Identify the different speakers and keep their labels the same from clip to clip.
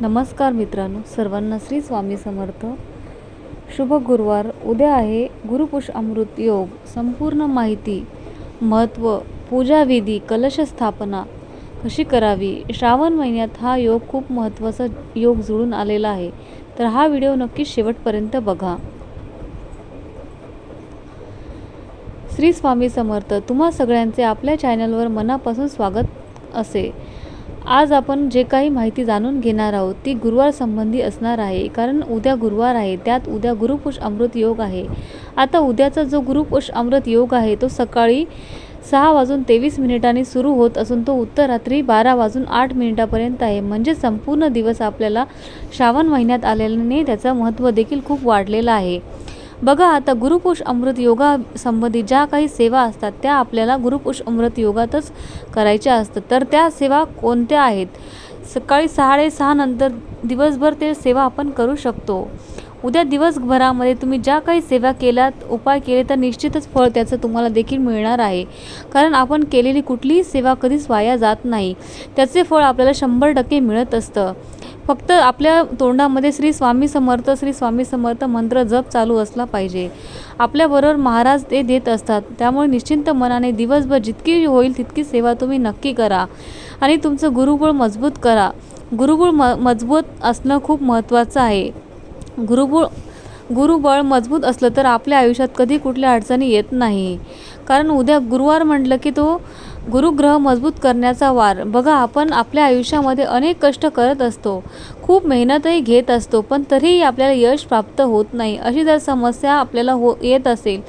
Speaker 1: नमस्कार मित्रांनो सर्वांना श्री स्वामी समर्थ. शुभ गुरुवार. उद्या आहे गुरुपुष अमृत योग. संपूर्ण माहिती महत्त्व पूजाविधी कलश स्थापना कशी करावी? श्रावण महिन्यात हा योग खूप महत्त्वाचा योग जुळून आलेला आहे. तर हा व्हिडिओ नक्की शेवटपर्यंत बघा. श्री स्वामी समर्थ तुम्हा सगळ्यांचे आपल्या चॅनलवर मनापासून स्वागत असे. आज आपण जे काही माहिती जाणून घेणार आहोत ती गुरुवार संबंधी असणार आहे. कारण उद्या गुरुवार आहे त्यात उद्या गुरुपुष अमृत योग आहे. आता उद्याचा जो गुरुपुष अमृत योग आहे तो सकाळी सहा वाजून तेवीस मिनिटांनी सुरू होत असून तो उत्तर रात्री बारा वाजून आठ मिनिटापर्यंत आहे. म्हणजे संपूर्ण दिवस आपल्याला श्रावण महिन्यात आल्याने त्याचं महत्त्व देखील खूप वाढलेलं आहे. बघा आता गुरुपुष अमृत योगा संबंधी ज्या काही सेवा असतात त्या आपल्याला गुरुपुष अमृत योगातच करायच्या असतात. तर त्या सेवा कोणत्या आहेत? सकाळी साडेसहा नंतर दिवसभर ते सेवा आपण करू शकतो. उद्या दिवसभरामध्ये तुम्ही ज्या काही सेवा केल्यात उपाय केले तर निश्चितच फळ त्याचं तुम्हाला देखील मिळणार आहे. कारण आपण केलेली कुठलीही सेवा कधीच वाया जात नाही. त्याचे फळ आपल्याला शंभर टक्के मिळत असतं. फक्त आपल्या तोंडामध्ये श्री स्वामी समर्थ श्री स्वामी समर्थ मंत्र जप चालू असला पाहिजे. आपल्याबरोबर महाराज ते देत असतात. त्यामुळे निश्चिंत मनाने दिवसभर जितकी होईल तितकी सेवा तुम्ही नक्की करा. आणि तुमचं गुरुकुळ मजबूत करा. गुरुकुळ म मजबूत असणं खूप महत्त्वाचं आहे. गुरुबुळ गुरुबळ मजबूत असलं तर आपल्या आयुष्यात कधी कुठल्या अडचणी येत नाही. कारण उद्या गुरुवार म्हटलं की तो गुरुग्रह मजबूत करण्याचा वार. बघा आपण आपल्या आयुष्यामध्ये अनेक कष्ट करत असतो. खूप मेहनतही घेत असतो पण तरीही आपल्याला यश प्राप्त होत नाही अशी जर समस्या आपल्याला हो येत असेल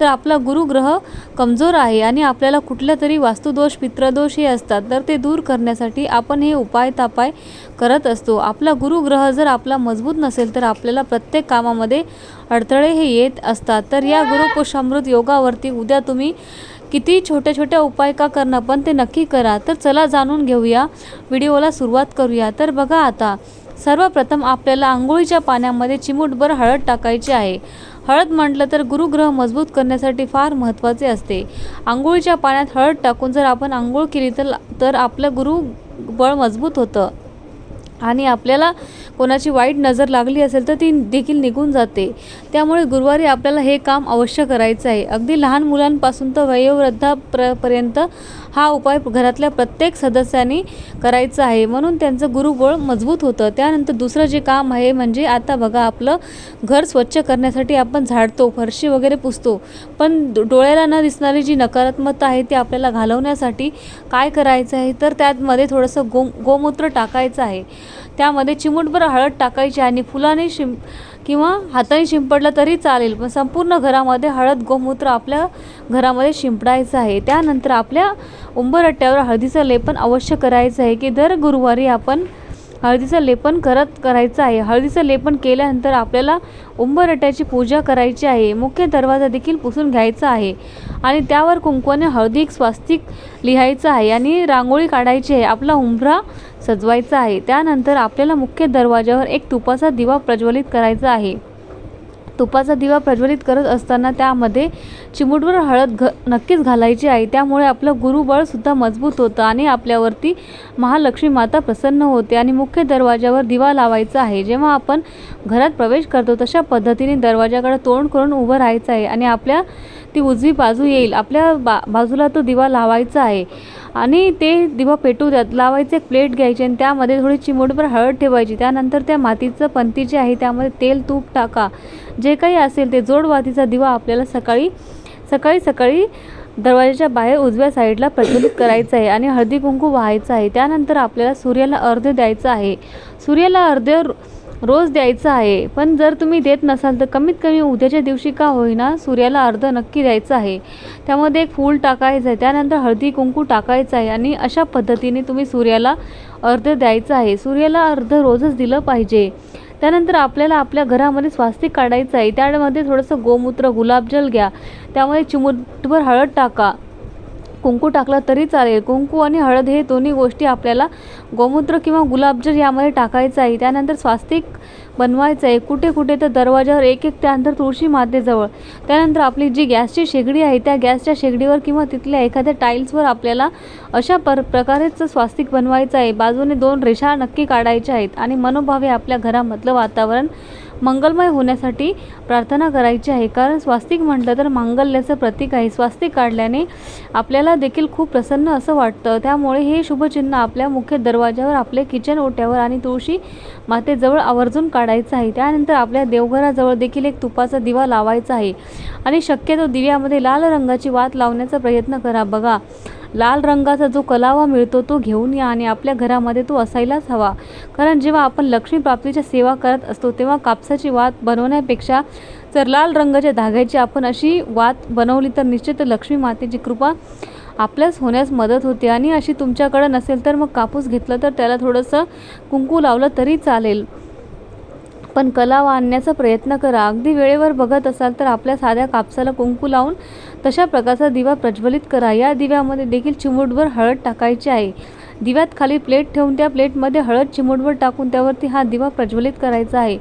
Speaker 1: तर आपला गुरुग्रह कमजोर आहे आणि आपल्याला कुठल्या तरी वास्तुदोष पित्रदोष हे असतात. तर ते दूर करण्यासाठी आपण हे उपाय तापाय करत असतो. आपला गुरुग्रह जर आपला मजबूत नसेल तर आपल्याला प्रत्येक कामामध्ये अडथळे हे येत असतात. तर या गुरुपुषामृत योगावरती उद्या तुम्ही किती छोट्या छोट्या उपाय का करणं पण ते नक्की करा. तर चला जाणून घेऊया. व्हिडिओला सुरुवात करूया. तर बघा आता सर्वप्रथम आपल्याला आंघोळीच्या पाण्यामध्ये चिमूटभर हळद टाकायची आहे. हळद म्हटलं तर गुरुग्रह मजबूत करण्यासाठी फार महत्त्वाचे असते. आंघोळीच्या पाण्यात हळद टाकून जर आपण आंघोळ केली तर तर आपलं गुरु बळ मजबूत होतं. आणि आपल्याला कोणाची वाईट नजर लागली असेल तर ती देखील निघून जाते. त्यामुळे गुरुवारी आपल्याला हे काम अवश्य करायचं आहे. अगदी लहान मुलांपासून तर वयोवृद्धाप्र पर्यंत हा उपाय घरातल्या प्रत्येक सदस्यांनी करायचा आहे. म्हणून त्यांचं गुरुबळ मजबूत होतं. त्यानंतर दुसरं जे काम आहे म्हणजे आता बघा आपलं घर स्वच्छ करण्यासाठी आपण झाडतो फरशी वगैरे पुसतो. पण डोळ्याला न दिसणारी जी नकारात्मकता आहे ती आपल्याला घालवण्यासाठी काय करायचं आहे? तर त्यामध्ये थोडंसं गो गोमूत्र टाकायचं आहे. त्यामध्ये चिमूटभर हळद टाकायची आणि फुलाने शिं किंवा हाताने शिंपडलं तरी चालेल. पण संपूर्ण घरामध्ये हळद गोमूत्र आपल्या घरामध्ये शिंपडायचं आहे. त्यानंतर आपल्या उंबरट्ट्यावर हळदीचं लेपन अवश्य करायचं आहे की दर गुरुवारी आपण हळदीचं लेपन करत करायचं आहे. हळदीचं लेपन केल्यानंतर आपल्याला उंबरट्याची पूजा करायची आहे. मुख्य दरवाजा देखील पुसून घ्यायचा आहे. आणि त्यावर कुंकवाने हळदी स्वास्तिक लिहायचं आहे आणि रांगोळी काढायची आहे. आपला उंबरा सजवायचा आहे. त्यानंतर आपल्याला मुख्य दरवाजावर एक तुपाचा दिवा प्रज्वलित करायचा आहे. तुपाचा दिवा प्रज्वलित करत असताना त्यामध्ये चिमूटभर हळद घ नक्कीच घालायची आहे. त्यामुळे आपलं गुरुबळसुद्धा मजबूत होतं आणि आपल्यावरती महालक्ष्मी माता प्रसन्न होते आणि मुख्य दरवाजावर दिवा लावायचा आहे. जेव्हा आपण घरात प्रवेश करतो तशा पद्धतीने दरवाजाकडे तोंड करून उभं राहायचं आहे आणि आपल्या ती उजवी बाजू येईल. आपल्या बा बाजूला तो दिवा लावायचा आहे. आणि ते दिवा पेटू द्यात लावायचे एक प्लेट घ्यायची आणि त्यामध्ये थोडी चिमूटभर हळद ठेवायची. त्यानंतर त्या मातीचं पंती जे आहे त्यामध्ये तेल तूप टाका. जे काही असेल ते जोडवातीचा दिवा आपल्याला सकाळी सकाळी सकाळी दरवाजाच्या बाहेर उजव्या साईडला प्रज्वलित करायचं आहे आणि हळदी कुंकू व्हायचं आहे. त्यानंतर आपल्याला सूर्याला अर्ध्य द्यायचं आहे. सूर्याला अर्ध्य रोज द्यायचं आहे. पण जर तुम्ही देत नसाल तर कमीत कमी उद्याच्या दिवशी का होईना सूर्याला अर्ध नक्की द्यायचं आहे. त्यामध्ये एक फूल टाकायचं आहे. त्यानंतर हळदी कुंकू टाकायचं आहे आणि अशा पद्धतीने तुम्ही सूर्याला अर्ध द्यायचं आहे. सूर्याला अर्ध रोजच दिलं पाहिजे. त्यानंतर आपल्याला आपल्या घरामध्ये स्वास्तिक काढायचं आहे. त्यामध्ये थोडंसं गोमूत्र गुलाबजल घ्या. त्यामध्ये चिमूटभर हळद टाका. कुंकू टाकला तरी चालेल. कुंकू आणि हळद हे दोन्ही गोष्टी आपल्याला गोमूत्र किंवा गुलाबजल यामध्ये टाकायचं आहे. त्यानंतर स्वास्तिक बनवायचं आहे. कुठे कुठे तर दरवाजावर एक एक त्यानंतर तुळशी मातेजवळ त्यानंतर आपली जी गॅसची शेगडी आहे त्या गॅसच्या शेगडीवर किंवा तिथल्या एखाद्या टाईल्सवर आपल्याला अशा पर प्रकारेच स्वास्तिक बनवायचं आहे. बाजूने दोन रेषा नक्की काढायच्या आहेत आणि मनोभावे आपल्या घरामधलं वातावरण मंगलमय होण्यासाठी प्रार्थना करायची आहे. कारण स्वास्तिक म्हटलं तर मांगल्याचं प्रतीक आहे. स्वास्तिक काढल्याने आपल्याला देखील खूप प्रसन्न असं वाटतं. त्यामुळे हे शुभचिन्ह आपल्या मुख्य दरवाजावर आपले किचन ओट्यावर आणि तुळशी मातेजवळ आवर्जून काढायचं आहे. त्यानंतर आपल्या देवघराजवळ देखील एक तुपाचा दिवा लावायचा आहे. आणि शक्यतो दिव्यामध्ये लाल रंगाची वात लावण्याचा प्रयत्न करा. बघा लाल रंगाचा जो कलावा मिळतो तो घेऊन या आणि आपल्या घरामध्ये तो असायलाच हवा. कारण जेव्हा आपण लक्ष्मी प्राप्तीच्या सेवा करत असतो तेव्हा कापसाची वात बनवण्यापेक्षा जर लाल रंगाच्या धाग्याची आपण अशी वात बनवली तर निश्चित लक्ष्मी मातेची कृपा आपल्याच होण्यास मदत होते. आणि अशी तुमच्याकडं नसेल तर मग कापूस घेतलं तर त्याला थोडंसं कुंकू लावलं तरी चालेल. पण कलावा आणण्याचा प्रयत्न करा. अगदी वेळेवर बघत असाल तर आपल्या साध्या कापसाला कुंकू लावून तशा प्रकारचा दिवा प्रज्वलित करा. या दिव्यामध्ये देखील चिमूटभर हळद टाकायची आहे. दिव्यात खाली प्लेट ठेवून त्या प्लेटमध्ये हळद चिमूटभर टाकून त्यावरती हा दिवा प्रज्वलित करायचा आहे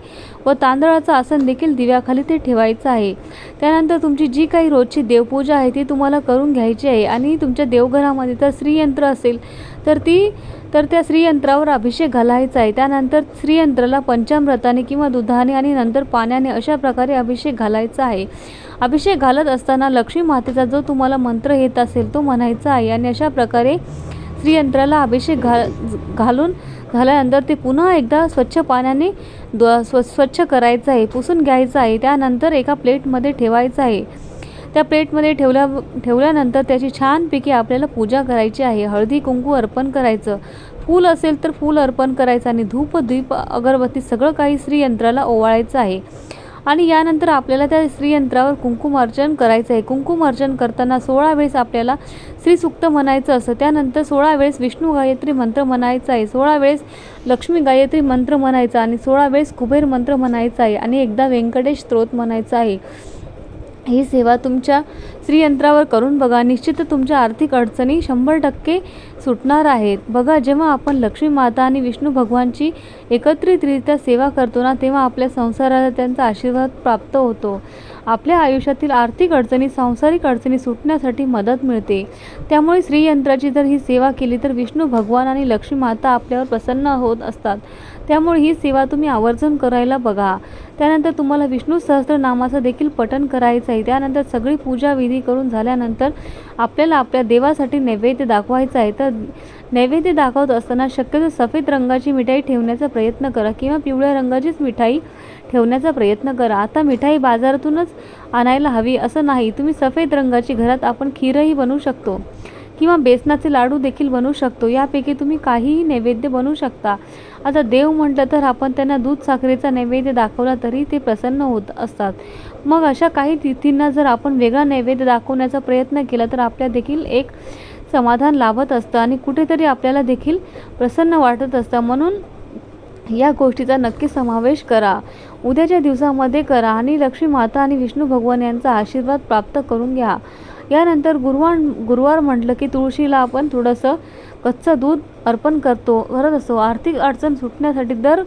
Speaker 1: व तांदळाचं आसन देखील दिव्याखाली ते ठेवायचं आहे. त्यानंतर तुमची जी काही रोजची देवपूजा आहे ती तुम्हाला करून घ्यायची आहे आणि तुमच्या देवघरामध्ये तर श्रीयंत्र असेल तर ती तर त्या श्रीयंत्रावर अभिषेक घालायचा आहे. त्यानंतर श्रीयंत्राला पंचामृताने किंवा दुधाने आणि नंतर पाण्याने अशा प्रकारे अभिषेक घालायचा आहे. अभिषेक घालत असताना लक्ष्मी मातेचा जो तुम्हाला मंत्र येत असेल तो म्हणायचा आहे आणि अशा प्रकारे श्रीयंत्राला अभिषेक घा घालून झाल्यानंतर ते पुन्हा एकदा स्वच्छ पाण्याने स्व स्वच्छ करायचं आहे पुसून घ्यायचं आहे. त्यानंतर एका प्लेटमध्ये ठेवायचं आहे. त्या प्लेटमध्ये ठेवल्या ठेवल्यानंतर त्याची छानपैकी आपल्याला पूजा करायची आहे. हळदी कुंकू अर्पण करायचं. फूल असेल तर फूल अर्पण करायचं आणि धूप दीप अगरबत्ती सगळं काही श्रीयंत्राला ओवाळायचं आहे. आणि यानंतर आपल्याला त्या श्रीयंत्रावर कुंकुमार्चन करायचं आहे. कुंकुमार्चन करताना सोळा वेळेस आपल्याला श्रीसुक्त म्हणायचं असं. त्यानंतर सोळा वेळेस विष्णू गायत्री मंत्र म्हणायचा आहे. सोळा वेळेस लक्ष्मी गायत्री मंत्र म्हणायचा आणि सोळा वेळेस कुबेर मंत्र म्हणायचा आहे. आणि एकदा व्यंकटेश स्त्रोत म्हणायचा आहे. ही सेवा तुमच्या श्रीयंत्रावर करून बघा. निश्चित तुमच्या आर्थिक अडचणी शंभर टक्के सुटणार आहेत. बघा जेव्हा आपण लक्ष्मी माता आणि विष्णू भगवानची एकत्रितरित्या सेवा करतो ना तेव्हा आपल्या संसाराला त्यांचा आशीर्वाद प्राप्त होतो. आपल्या आयुष्यातील आर्थिक अडचणी सांसारिक अडचणी सुटण्यासाठी मदत मिळते. त्यामुळे श्रीयंत्राची जर ही सेवा केली तर विष्णू भगवान आणि लक्ष्मी माता आपल्यावर प्रसन्न होत असतात. त्यामुळे ही सेवा तुम्ही आवर्जून करायला बघा. त्यानंतर तुम्हाला विष्णू सहस्त्रनामाचं देखील पठण करायचं आहे. त्यानंतर सगळी पूजा विधी करून झाल्यानंतर आपल्याला आपल्या देवासाठी नैवेद्य दाखवायचा आहे. तर नैवेद्य दाखवत असताना शक्यतो सफेद रंगाची मिठाई ठेवण्याचा प्रयत्न करा किंवा पिवळ्या रंगाचीच मिठाई ठेवण्याचा प्रयत्न करा. आता मिठाई बाजारातूनच आणायला हवी असं नाही. तुम्ही सफेद रंगाची घरात आपण खीरही बनवू शकतो. किंवा बेसनाचे लाडू देखील बनवू शकतो. यापैकी तुम्ही काहीही नैवेद्य बनवू शकता. आता देव म्हटलं तर आपण त्यांना दूध साखरेचा नैवेद्य दाखवला तरी ते प्रसन्न होत असतात. मग अशा काही तिथींना जर आपण वेगळा नैवेद्य दाखवण्याचा प्रयत्न केला तर आपल्या देखील एक समाधान लाभत असतं आणि कुठेतरी आपल्याला देखील प्रसन्न वाटत असतं. म्हणून या गोष्टीचा नक्की समावेश करा. उद्याच्या दिवसामध्ये करा आणि लक्ष्मी माता आणि विष्णू भगवान यांचा आशीर्वाद प्राप्त करून घ्या. यानंतर गुरुवार गुरुवार म्हटलं की तुळशीला आपण थोडंसं कच्चं दूध अर्पण करतो. करत असतो आर्थिक अडचण सुटण्यासाठी दर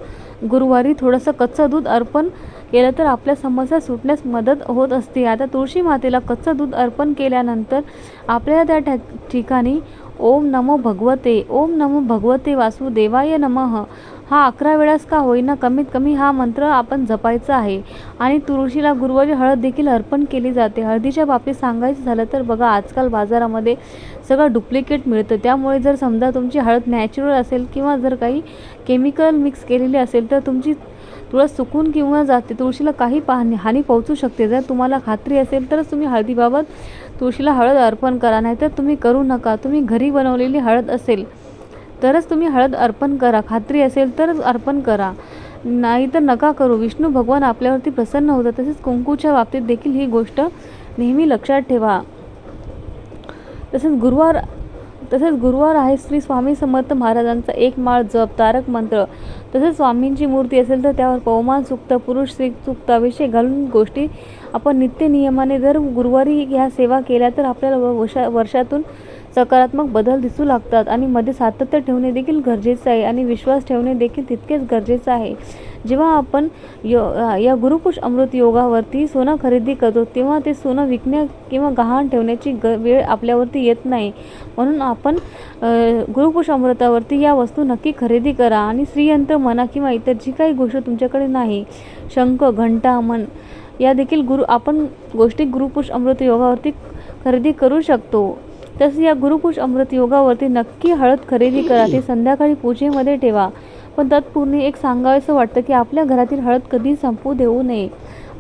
Speaker 1: गुरुवारी थोडंसं कच्चं दूध अर्पण केलं तर आपल्या समस्या सुटण्यास मदत होत असते. आता तुळशी मातेला कच्चं दूध अर्पण केल्यानंतर आपल्याला त्या ठिकाणी ओम नमो भगवते ओम नमो भगवते वासुदेवाय नमः. हा अकरा वेळास का होईना कमीत कमी हा मंत्र आपण जपायचा आहे. आणि तुळशीला गुरुवारी हळद देखील अर्पण केली जाते. हळदीच्या बाबतीत सांगायचं झालं तर बघा आजकाल बाजारामध्ये सगळं डुप्लिकेट मिळतं. त्यामुळे जर समजा तुमची हळद नॅचरल असेल किंवा जर काही केमिकल मिक्स केलेली असेल तर तुमची तुळस सुकून किंवा जाते. तुळशीला काही पाहणी हानी पोहोचू शकते. जर तुम्हाला खात्री असेल तरच तुम्ही हळदीबाबत तुळशीला हळद अर्पण करा. नाहीतर तुम्ही करू नका. तुम्ही घरी बनवलेली हळद असेल तरच तुम्ही हळद अर्पण करा. खात्री असेल तरच अर्पण करा. नाही तर नका करू. विष्णू भगवान आपल्यावरती प्रसन्न होतात. तसेच कुंकूच्या बाबतीत देखील ही गोष्ट नेहमी लक्षात ठेवा. तसेच गुरुवार तसेच गुरुवार आहे श्री स्वामी समर्थ महाराजांचा एक माळ जप तारक मंत्र. तसेच स्वामींची मूर्ती असेल तर त्यावर पवमान सुक्त पुरुष श्री सुक्त अभिषेक घालून गोष्टी आपण नित्य नियमाने जर गुरुवारी ह्या सेवा केल्या तर आपल्याला वर्षा वर्षातून सकारात्मक बदल दिसू लागतात आणि मध्ये सातत्य ठेवणे देखील गरजेचं आहे आणि विश्वास ठेवणे देखील तितकेच गरजेचं आहे. जेव्हा आपण यो या गुरुपुष अमृत योगावरती सोनं खरेदी करतो तेव्हा ते सोनं विकण्या किंवा गहाण ठेवण्याची ग वेळ आपल्यावरती येत नाही. म्हणून आपण गुरुपुष अमृतावरती या वस्तू नक्की खरेदी करा आणि श्रीयंत्र म्हणा किंवा इतर जी काही गोष्ट तुमच्याकडे नाही शंख घंटा मन या देखील गुरु आपण गोष्टी गुरुपुष अमृत योगावरती खरेदी करू शकतो. तसेच या गुरुकुश अमृत योगावरती नक्की हळद खरेदी करा. ती संध्याकाळी पूजेमध्ये ठेवा. पण तत्पूर्वी एक सांगावंसं वाटतं की आपल्या घरातील हळद कधी संपू देऊ नये.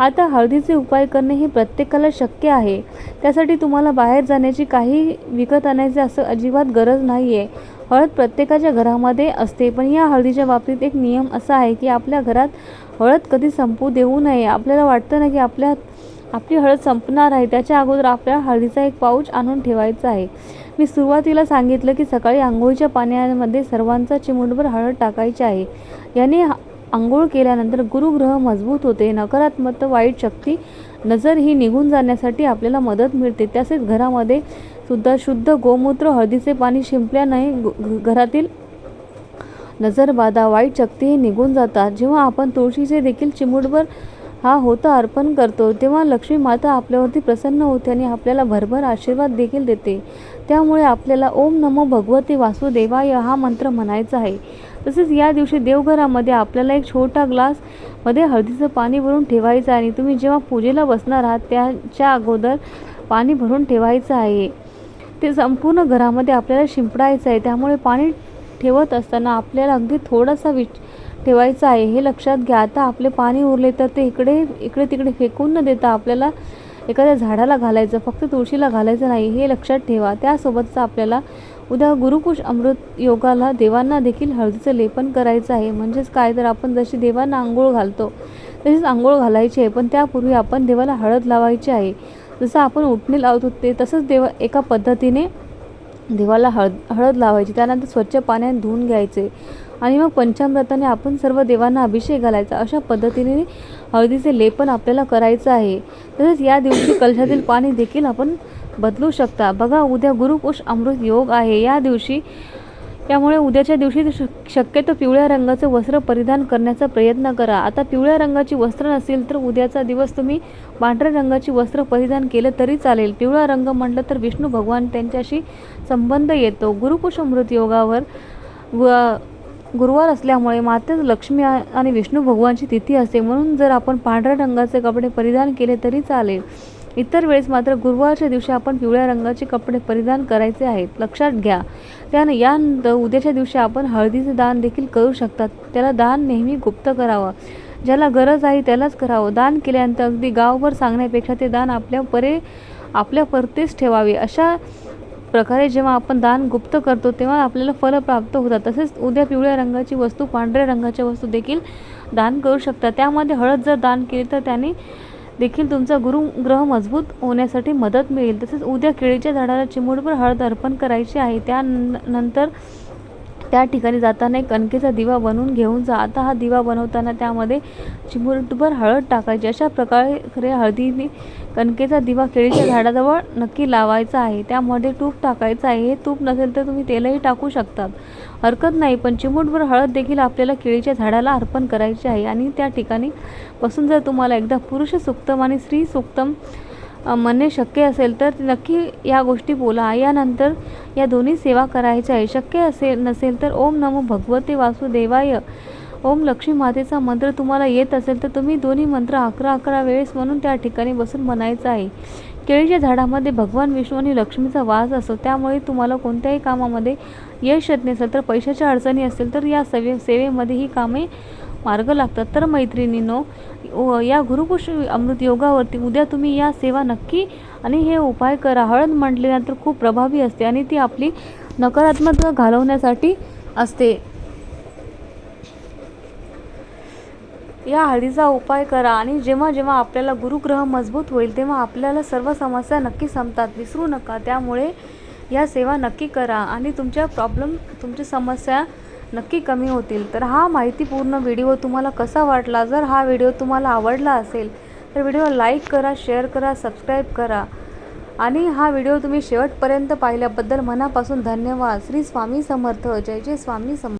Speaker 1: आता हळदीचे उपाय करणे हे प्रत्येकाला शक्य आहे. त्यासाठी तुम्हाला बाहेर जाण्याची काही विकत आणायची असं अजिबात गरज नाही आहे हळद प्रत्येकाच्या घरामध्ये असते पण या हळदीच्या बाबतीत एक नियम असा आहे की आपल्या घरात हळद कधी संपू देऊ नये. आपल्याला वाटतं ना की आपल्या आपली हळद संपणार आहे. त्याच्या अगोदर आपल्या हळदीचा एक पाऊच आणून ठेवायचा आहे. मी सुरुवातीला सांगितलं की सकाळी आंघोळीच्या पाण्यामध्ये सर्वांचा चिमूटभर हळद टाकायची आहे. याने आंघोळ केल्यानंतर गुरुग्रह मजबूत होते. नकारात्मक वाईट शक्ती नजर ही निघून जाण्यासाठी आपल्याला मदत मिळते. तसेच घरामध्ये सुद्धा शुद्ध गोमूत्र हळदीचे पाणी शिंपल्याने घ- घरातील नजरबाधा वाईट शक्तीही निघून जातात. जेव्हा आपण तुळशीचे देखील चिमूटभर हा होता अर्पण करतो. तेव्हा लक्ष्मी माता आपल्यावरती प्रसन्न होते आणि आपल्याला भरभर आशीर्वाद देखील देते. त्यामुळे आपल्याला ओम नमो भगवते वासुदेवाय हा मंत्र म्हणायचा आहे. तसेच या दिवशी देवघरामध्ये आपल्याला एक छोटा ग्लासमध्ये हळदीचं पाणी भरून ठेवायचं आहे. आणि तुम्ही जेव्हा पूजेला बसणार आहात त्याच्या अगोदर पाणी भरून ठेवायचं आहे. ते संपूर्ण घरामध्ये आपल्याला शिंपडायचं आहे. त्यामुळे पाणी ठेवत असताना आपल्याला अगदी थोडासा विच ठेवायचं आहे. हे लक्षात घ्या. आता आपले पाणी उरले तर ते इकडे इकडे तिकडे फेकून न देता आपल्याला एखाद्या झाडाला घालायचं फक्त तुळशीला घालायचं नाही हे लक्षात ठेवा. त्यासोबतच आपल्याला उद्या गुरुपुष अमृत योगाला देवांना देखील हळदीचं लेपन करायचं आहे. म्हणजेच काय? तर आपण जशी देवांना आंघोळ घालतो तशीच आंघोळ घालायची आहे. पण त्यापूर्वी आपण देवाला हळद लावायची आहे. जसं आपण उठणे लावतो ते तसंच देवा एका पद्धतीने देवाला हळद हळद लावायची. त्यानंतर स्वच्छ पाण्याने धुवून घ्यायचे. आणि मग पंचामृताने आपण सर्व देवांना अभिषेक घालायचा. अशा पद्धतीने हळदीचे लेपन आपल्याला करायचं आहे. तसेच या दिवशी कलशातील पाणी देखील आपण बदलू शकता. बघा उद्या गुरुपुष अमृत योग आहे. या दिवशी त्यामुळे उद्याच्या दिवशी श- शक्यतो पिवळ्या रंगाचं वस्त्र परिधान करण्याचा प्रयत्न करा. आता पिवळ्या रंगाची वस्त्र नसेल तर उद्याचा दिवस तुम्ही पांढऱ्या रंगाची वस्त्र परिधान केलं तरी चालेल. पिवळा रंग म्हटलं तर विष्णू भगवान त्यांच्याशी संबंध येतो. गुरुकुश अमृत योगावर व गुरुवार असल्यामुळे मातेच लक्ष्मी आणि विष्णू भगवानची तिथी असते म्हणून जर आपण पांढऱ्या रंगाचे कपडे परिधान केले तरी चालेल. इतर वेळेस मात्र गुरुवारच्या दिवशी आपण पिवळ्या रंगाचे कपडे परिधान करायचे आहेत लक्षात घ्या. त्यानं यानंतर उद्याच्या दिवशी आपण हळदीचे दान देखील करू शकतात. त्याला दान नेहमी गुप्त करावं. ज्याला गरज आहे त्यालाच करावं. दान केल्यानंतर अगदी गावभर सांगण्यापेक्षा ते दान आपल्या परे आपल्या परतेच ठेवावे. अशा प्रकारे जेव्हा आपण दान गुप्त करतो तेव्हा आपल्याला फल प्राप्त होतात. तसेच उद्या पिवळ्या रंगाची वस्तू पांढऱ्या रंगाच्या वस्तू देखील दान करू शकता त्यामध्ये हळद जर दान केली तर त्याने देखील तुमचा गुरुग्रह मजबूत होण्यासाठी मदत मिळेल. तसेच उद्या केळीच्या झाडाला चिमूटभर हळद अर्पण करायची आहे. त्यानंतर त्या ठिकाणी जाताना एक कणकेचा दिवा बनवून घेऊन जा. आता हा दिवा बनवताना त्यामध्ये चिमूटभर हळद टाकायची. अशा प्रकारे खरे हळदीने कणकेचा दिवा केळीच्या झाडाजवळ नक्की लावायचा आहे. त्यामध्ये तूप टाकायचं आहे. हे तूप नसेल तर तुम्ही तेलही टाकू शकतात. हरकत नाही पण चिमूटभर हळद देखील आपल्याला केळीच्या झाडाला अर्पण करायची आहे. आणि त्या ठिकाणी बसून जर तुम्हाला एकदा पुरुष सुक्तम आणि स्त्री सुक्तम म्हणणे शक्य असेल तर नक्की या गोष्टी बोला. यानंतर या दोन्ही सेवा करायच्या आहे. शक्य असेल नसेल तर ओम नमो भगवते वासुदेवाय. ओम लक्ष्मी मातेचा मंत्र तुम्हाला येत असेल तर तुम्ही दोन्ही मंत्र अकरा अकरा वेळेस म्हणून त्या ठिकाणी बसून म्हणायचं आहे. केळीच्या झाडामध्ये भगवान विष्णू आणि लक्ष्मीचा वास असतो. त्यामुळे तुम्हाला कोणत्याही कामामध्ये यश येत नसेल तर पैशाच्या अडचणी असेल तर या सेवे सेवेमध्ये ही कामे मार्ग लागतात. तर मैत्रिणींनो या गुरुपुष अमृत योगावरती उद्या तुम्ही या सेवा नक्की आणि हे उपाय करा. हळद म्हटल्यानंतर खूप प्रभावी असते आणि ती आपली नकारात्मकता घालवण्यासाठी असते. या हळदीचा उपाय करा आणि जेव्हा जेव्हा आपल्याला गुरुग्रह मजबूत होईल तेव्हा आपल्याला सर्व समस्या नक्की संपतात. विसरू नका. त्यामुळे या सेवा नक्की करा आणि तुमच्या प्रॉब्लेम तुमच्या समस्या नक्की कमी होतील. तर हा माहितीपूर्ण व्हिडिओ तुम्हाला कसा वाटला? जर हा व्हिडिओ तुम्हाला आवडला असेल तर व्हिडिओ लाईक करा शेअर करा सबस्क्राईब करा. आणि हा व्हिडिओ तुम्ही शेवटपर्यंत पाहिल्याबद्दल मनापासून धन्यवाद. श्री स्वामी समर्थ. जय जय स्वामी समर्थ